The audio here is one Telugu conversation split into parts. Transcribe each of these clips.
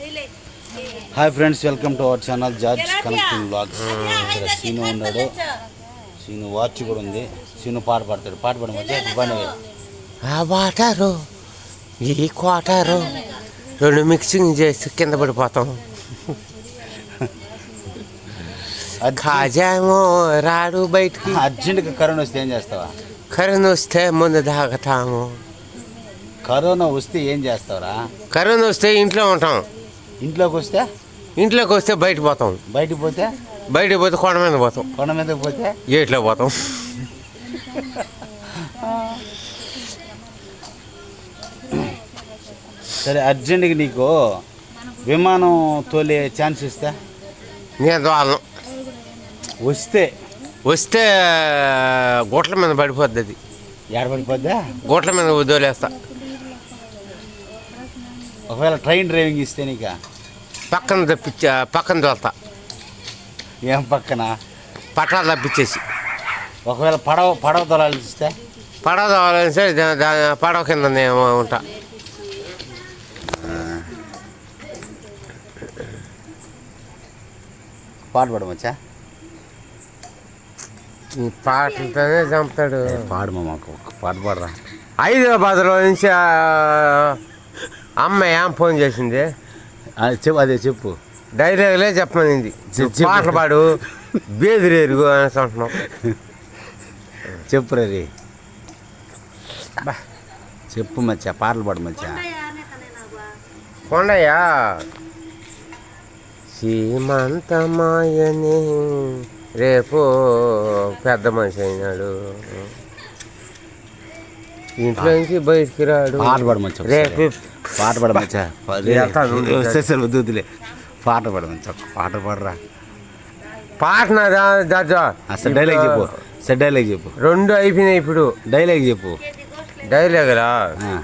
Hi friends welcome to our channel George connecting blogs ఇక్కడ సీను ఉన్నాడు. సీను వాచ్ కూడా ఉంది. సీను పాట పాడతాడు. పాట పాడమంటే పని ఆ వాటారు ఈ క్వాటారు రెండు మిక్సింగ్ చేసి కింద పడిపోతాం. ఖాజామో రాడు బయటికి. అర్జెంట్గా కరోనా వస్తే ఏం చేస్తావా? కరోనా వస్తే ముందు తాగుతాము కరోనా వస్తే ఏం చేస్తావురా? కరోనా వస్తే ఇంట్లో ఉంటాం. ఇంట్లోకి వస్తే? ఇంట్లోకి వస్తే బయట పోతాం. బయటికి పోతే? బయటకు పోతే కొండ మీద పోతాం. కొండ మీదకి పోతే? గేట్లో పోతాం. సరే అర్జెంట్గా నీకు విమానం తోలే ఛాన్స్ ఇస్తే నేను వాళ్ళను వస్తే? వస్తే గుట్ల మీద పడిపోద్ది అది. ఏడబడిపోద్దా గుట్ల మీద వదిలేస్తా. ఒకవేళ ట్రైన్ డ్రైవింగ్ ఇస్తే నీక? పక్కన తప్పించ పక్కన తోలుతా. ఏం పక్కన? పట్టాలు తప్పించేసి. ఒకవేళ పడవ పడవ తొలాలి ఇస్తే పడవ దా- పడవ కింద నేను ఉంటా. పాట పడమచ్చా? ఈ పాటలతోనే చంపుతాడు. పాడమా మాకు? ఒక పాట పాడరా. హైదరాబాద్లో నుంచి ఆ, అమ్మాయి ఏం ఫోన్ చేసింది? చెప్పు అదే చెప్పు. డైలాగులే చెప్పమనింది. చెప్పు, చెప్పు. పాటలు పాడు బేదిరేరుగు అని అంటున్నాం చెప్పు రీ చెప్పు మచ్చా పాటలు పాడు మచ్చా. కొండయ్యా. సీమంతమాయని రేపు పెద్ద మనిషి అయినాడు. ఇంట్లో నుంచి బయటికి రాడు పాట పాడు మచ్చా రేపు పాట పాడు మచ్చా వెళ్తాను, ఉండు. సరే సరే వద్దు వద్దులే. పాట పాడు మచ్చా పాట పాడరా. పాట నాదా దాదా అసలు డైలాగ్ చెప్పు. సరే డైలాగ్ చెప్పు. రెండు అయిపోయినాయి ఇప్పుడు. డైలాగ్ చెప్పు. డైలాగురా ఆ.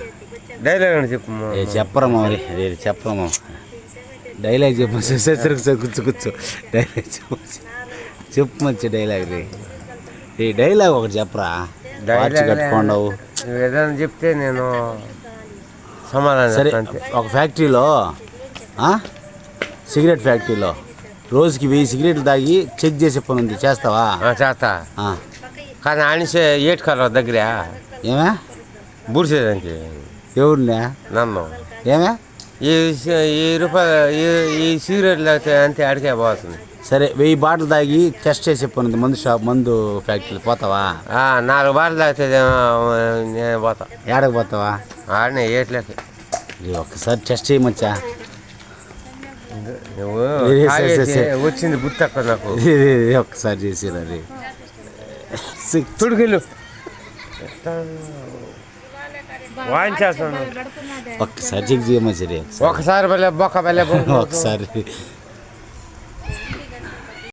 డైలాగ్ అని చెప్పు చెప్పరా మరి రే చెప్పరా డైలాగ్ చెప్పు. సరే సరే సరే సరే కూర్చో కూర్చో. డైలాగ్ చెప్పు చెప్పు. మంచి డైలాగ్ రే. ఏ డైలాగ్ ఒకటి చెప్పరా? వాచ్ కట్టుకోండవు. ఏదైనా చెప్తే నేను సమాధానం సరే అంతే. ఒక ఫ్యాక్టరీలో ఆ? సిగరెట్ ఫ్యాక్టరీలో. రోజుకి వెయ్యి సిగరెట్లు తాగి చెక్ చేసే పని ఉంది. చేస్తావా? ఆ, చేస్తా. ఆ. కానీ ఆనిసే ఏటు కాలం దగ్గర. ఏమే? బూడిసేదానికి. ఎవరినే? నన్ను. ఏమే? ఈ సి- ఈ రూపాయలు ఈ- ఈ సిగరెట్లు అంతే అడిగే పోతుంది సరే వెయ్యి బాటిల్ తాగి టెస్ట్ చేసే పని మందు షాప్ మందు ఫ్యాక్టరీలో పోతావా? నాలుగు బాటలు తాగితే నేను- పోతా. ఏడకు పోతావా? ఆడనే ఏట్లకి. ఒక్కసారి టెస్ట్ చేయమచ్చా. వచ్చింది బుత్తక్క నాకు. ఒక్కసారి చేసిరా రే తుడికిల్లు వాయించేస్తాను. ఒక్కసారి చెక్ చేయమచ్చా రే ఒకసారి బొక్క ఒకసారి